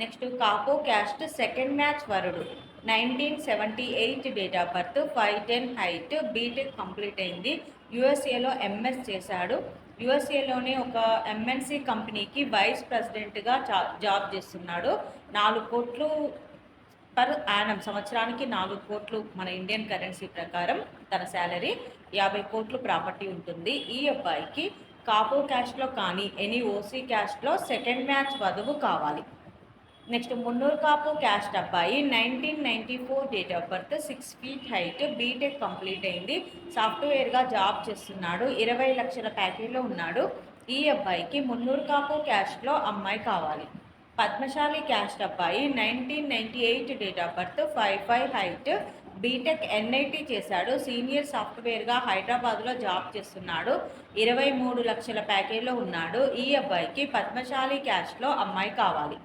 Next Kapu caste second match వరుడు. Nineteen seventy eight date of birth five ten height BTech complete అయింది. యుఎస్ఏలో MS చేశాడు. యుఎస్ఏలోనే ఒక MNC కంపెనీకి వైస్ ప్రెసిడెంట్గా జాబ్ చేస్తున్నాడు. నాలుగు కోట్లు పర్ యానం సంవత్సరానికి నాలుగు కోట్లు మన ఇండియన్ కరెన్సీ ప్రకారం తన శాలరీ యాభై కోట్లు ప్రాపర్టీ ఉంటుంది. ఈ అబ్బాయికి కాపో క్యాష్లో కానీ ఎనీ ఓసీ క్యాష్లో సెకండ్ మ్యాచ్ వధువు కావాలి. నెక్స్ట్ మున్నూరు కాపు క్యాస్ట్ అబ్బాయి nineteen ninety four date of birth six feet height BTech complete అయింది. సాఫ్ట్వేర్గా జాబ్ చేస్తున్నాడు. ఇరవై లక్షల ప్యాకేజ్లో ఉన్నాడు. ఈ అబ్బాయికి మున్నూరు కాపు క్యాస్ట్లో అమ్మాయి కావాలి. పద్మశాలి క్యాస్ట్ అబ్బాయి nineteen ninety eight date of birth five five height BTech NIT చేశాడు. సీనియర్ సాఫ్ట్వేర్గా హైదరాబాద్లో జాబ్ చేస్తున్నాడు. ఇరవై మూడు లక్షల ప్యాకేజ్లో ఉన్నాడు. ఈ అబ్బాయికి పద్మశాలి క్యాస్ట్లో అమ్మాయి కావాలి.